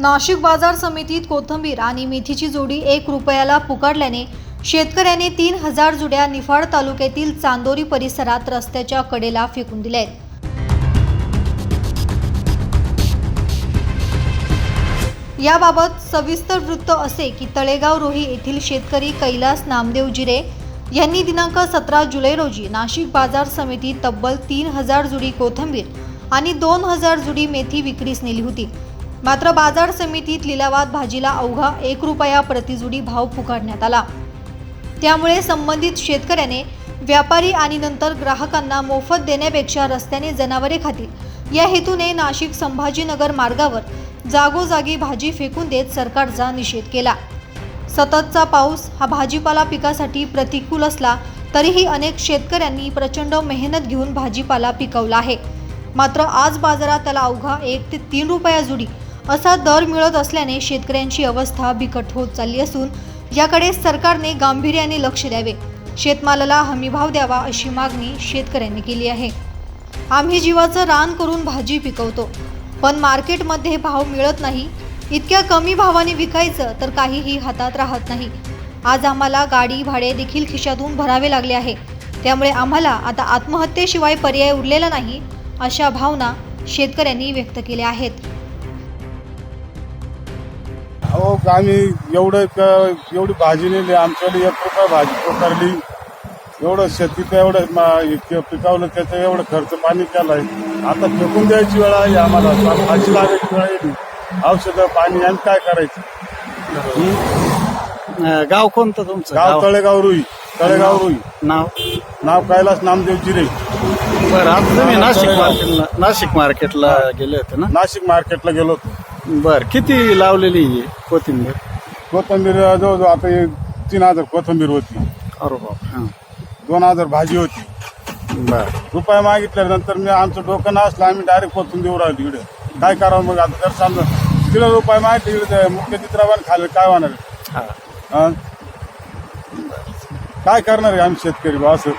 नाशिक बाजार समितीत कोथंबीर आणि मेथीची जोडी एक रुपयाला पुकारल्याने शेतकऱ्याने तीन हजार जुड्या निफाड तालुक्यातील चांदोरी परिसरात रस्त्याच्या कडेला फेकून दिल्या आहेत याबाबत सविस्तर वृत्त असे की तळेगाव रोही येथील शेतकरी कैलास नामदेव जिरे यांनी दिनांक सतरा जुलै रोजी नाशिक बाजार समितीत तब्बल तीन हजार जुडी कोथंबीर आणि दोन हजार जुडी मेथी विक्रीस नेली होती. मात्र बाजार समितीत लिलावात भाजीला अवघा एक रुपया प्रतिजुडी भाव पुकारण्यात आला. त्यामुळे संबंधित शेतकऱ्याने व्यापारी आणि नंतर ग्राहकांना मोफत देण्यापेक्षा रस्त्याने जनावरे खातील. या हेतूने नाशिक संभाजीनगर मार्गावर जागोजागी भाजी फेकून देत सरकारचा निषेध केला. सततचा पाऊस हा भाजीपाला पिकासाठी प्रतिकूल असला तरीही अनेक शेतकऱ्यांनी प्रचंड मेहनत घेऊन भाजीपाला पिकवला आहे. मात्र आज बाजारात त्याला अवघा एक ते तीन रुपया जुडी असा दर मिळत असल्याने शेतकऱ्यांची अवस्था बिकट होत चालली असून याकडे सरकारने गांभीर्याने लक्ष द्यावे. शेतमालाला हमीभाव द्यावा अशी मागणी शेतकऱ्यांनी केली आहे. आम्ही जीवाचं रान करून भाजी पिकवतो. पण मार्केटमध्ये भाव मिळत नाही. इतक्या कमी भावाने विकायचं तर काहीही हातात राहत नाही. आज आम्हाला गाडी भाडे देखील खिशातून भरावे लागले आहे. त्यामुळे आम्हाला आता आत्महत्येशिवाय पर्याय उरलेला नाही अशा भावना शेतकऱ्यांनी व्यक्त केल्या आहेत. अहो आम्ही एवढं क- एवढी भाजी नेली आमच्याकडे एक रुपया भाजी पकडली एवढं शेतीचं एवढं मा- हे पिकावलं त्याचं एवढं खर्च पाणी केलाय आता फेकून द्यायची वेळ आहे आम्हाला आता भाजी लागायची वेळ येईल औषधं पाणी आणि काय करायचं? अं, गाव कोणतं तुमचं? गाव तळेगाव रुई तळेगाव रुई. नाव? नाव कैलास नामदेव जिरे बरं आता तुम्ही नाशिक मार्केटला नाशिक मार्केटला गेले होते ना? नाशिक मार्केटला गेलो होतो. बर किती लावलेली आहे कोथिंबीर? कोथंबीर जवळजवळ आता हे तीन हजार कोथंबीर होती. अरे बाप. हां. दोन हजार भाजी होती. बर. रुपये मागितल्यानंतर मी आमचं डोकं नसलं आम्ही डायरेक्ट देऊ राहिलो इकडे. काय करावं मग आता जर समजा किलो रुपये मागितले इकडे मुख्य चित्राबान खाल्लं काय होणार? हा. हं? काय करणार आहे आम्ही शेतकरी बा असं?